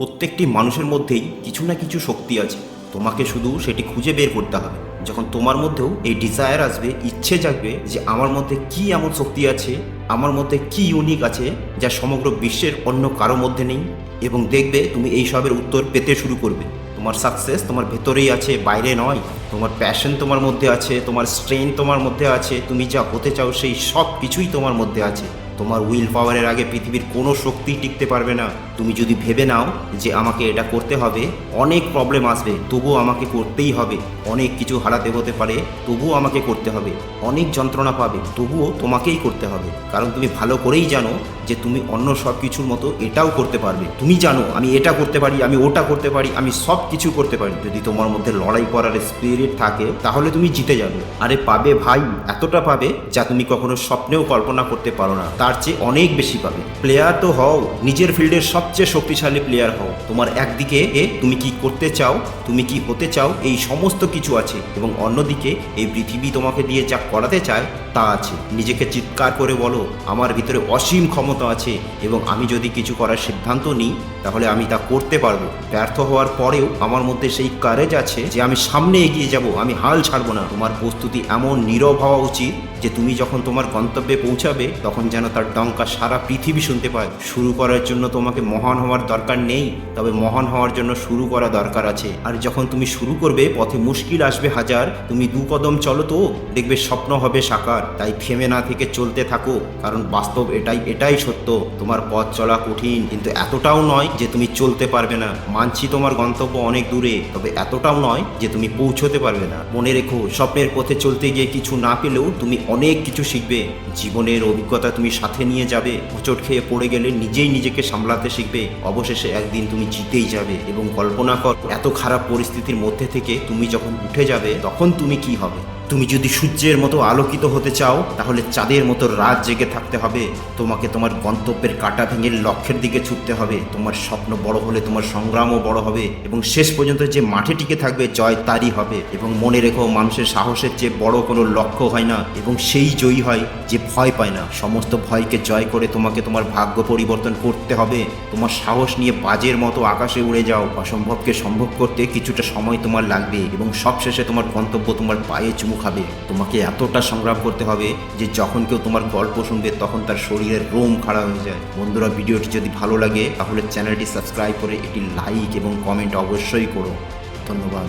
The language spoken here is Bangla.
প্রত্যেকটি মানুষের মধ্যেই কিছু না কিছু শক্তি আছে। তোমাকে শুধু সেটি খুঁজে বের করতে হবে। যখন তোমার মধ্যেও এই ডিজায়ার আসবে, ইচ্ছে জাগবে যে আমার মধ্যে কি এমন শক্তি আছে, আমার মধ্যে কি ইউনিক আছে, যা সমগ্র বিশ্বের অন্য কারও মধ্যে নেই এবং দেখবে তুমি এই সবের উত্তর পেতে শুরু করবে। তোমার সাকসেস তোমার ভেতরেই আছে, বাইরে নয়। তোমার প্যাশন তোমার মধ্যে আছে, তোমার স্ট্রেন তোমার মধ্যে আছে, তুমি যা হতে চাও সেই সব কিছুই তোমার মধ্যে আছে। তোমার উইল পাওয়ারের আগে পৃথিবীর কোনো শক্তি টিকতে পারবে না। তুমি যদি ভেবে নাও যে আমাকে এটা করতে হবে, অনেক প্রবলেম আসবে, তবুও আমাকে করতেই হবে। অনেক কিছু হারাতে হতে পারে, তবুও আমাকে করতে হবে। অনেক যন্ত্রণা পাবে, তবুও তোমাকেই করতে হবে। কারণ তুমি ভালো করেই জানো যে তুমি অন্য সব কিছুর মতো এটাও করতে পারবে। তুমি জানো, আমি এটা করতে পারি, আমি ওটা করতে পারি, আমি সব কিছু করতে পারি। যদি তোমার মধ্যে লড়াই করার স্পিরিট থাকে, তাহলে তুমি জিতে যাবে। আরে পাবে ভাই, এতটা পাবে যা তুমি কখনো স্বপ্নেও কল্পনা করতে পারো না। তার চেয়ে অনেক বেশি পাবে। প্লেয়ার তো হও, নিজের ফিল্ডের সবচেয়ে শক্তিশালী প্লেয়ার হও। তোমার একদিকে তুমি কি করতে চাও, তুমি কি হতে চাও, এই সমস্ত কিছু আছে। এবং অন্যদিকে এই পৃথিবী তোমাকে দিয়ে যা করাতে চায়, তা আছে। নিজেকে চিৎকার করে বলো, আমার ভিতরে অসীম ক্ষমতা আছে এবং আমি যদি কিছু করার সিদ্ধান্ত নিই, তাহলে আমি তা করতে পারব। ব্যর্থ হওয়ার পরেও আমার মধ্যে সেই কারেজ আছে যে আমি সামনে এগিয়ে যাব, আমি হাল ছাড়বো না। তোমার প্রস্তুতি এমন নীরব হওয়া উচিত যে তুমি যখন তোমার গন্তব্যে পৌঁছাবে, তখন যেন তার ডঙ্কা সারা পৃথিবী শুনতে পায়। শুরু করার জন্য তোমাকে মহান হওয়ার দরকার নেই, তবে মহান হওয়ার জন্য শুরু করা দরকার আছে। আর যখন তুমি শুরু করবে, পথে মুশকিল আসবে হাজার, তুমি দু কদম চলো তো, দেখবে স্বপ্ন হবে সাকার। তাই থেমে না থেকে চলতে থাকো, কারণ বাস্তব এটাই এটাই সত্য। তোমার পথ চলা কঠিন, কিন্তু এতটাও নয় যে তুমি চলতে পারবে না। মানছি তোমার গন্তব্য অনেক দূরে, তবে এতটাও নয় যে তুমি পৌঁছতে পারবে না। মনে রেখো, স্বপ্নের পথে চলতে গিয়ে কিছু না পেলেও তুমি অনেক কিছু শিখবে। জীবনের অভিজ্ঞতা তুমি সাথে নিয়ে যাবে। হোঁচট খেয়ে পড়ে গেলে নিজেই নিজেকে সামলাতে শিখবে। অবশেষে একদিন তুমি জিতেই যাবে এবং কল্পনা কর, এত খারাপ পরিস্থিতির মধ্যে থেকে তুমি যখন উঠে যাবে, তখন তুমি কি হবে? তুমি যদি সূর্যের মতো আলোকিত হতে চাও, তাহলে চাঁদের মতো রাত জেগে থাকতে হবে। তোমাকে তোমার গন্তব্যের কাটা ভেঙে লক্ষ্যের দিকে ছুটতে হবে। তোমার স্বপ্ন বড় হলে তোমার সংগ্রামও বড় হবে এবং শেষ পর্যন্ত যে মাঠে টিকে থাকবে জয় তারই হবে। এবং মনে রেখো, মানুষের সাহসের চেয়ে বড় কোনো লক্ষ্য হয় না এবং সেই জয়ী হয় যে ভয় পায় না। সমস্ত ভয়কে জয় করে তোমাকে তোমার ভাগ্য পরিবর্তন করতে হবে। তোমার সাহস নিয়ে বাজের মতো আকাশে উড়ে যাও। অসম্ভবকে সম্ভব করতে কিছুটা সময় তোমার লাগবে এবং সবশেষে তোমার গন্তব্য তোমার পায়ে চুমু খাবে। তোমাকে এতটা সংগ্রাম করতে হবে যে যখন কেউ তোমার গল্প শুনবে, তখন তার শরীরের রোম খাড়া হয়ে যায়। বন্ধুরা, ভিডিওটি যদি ভালো লাগে, তাহলে চ্যানেলটি সাবস্ক্রাইব করে এটি লাইক এবং কমেন্ট অবশ্যই করো। ধন্যবাদ।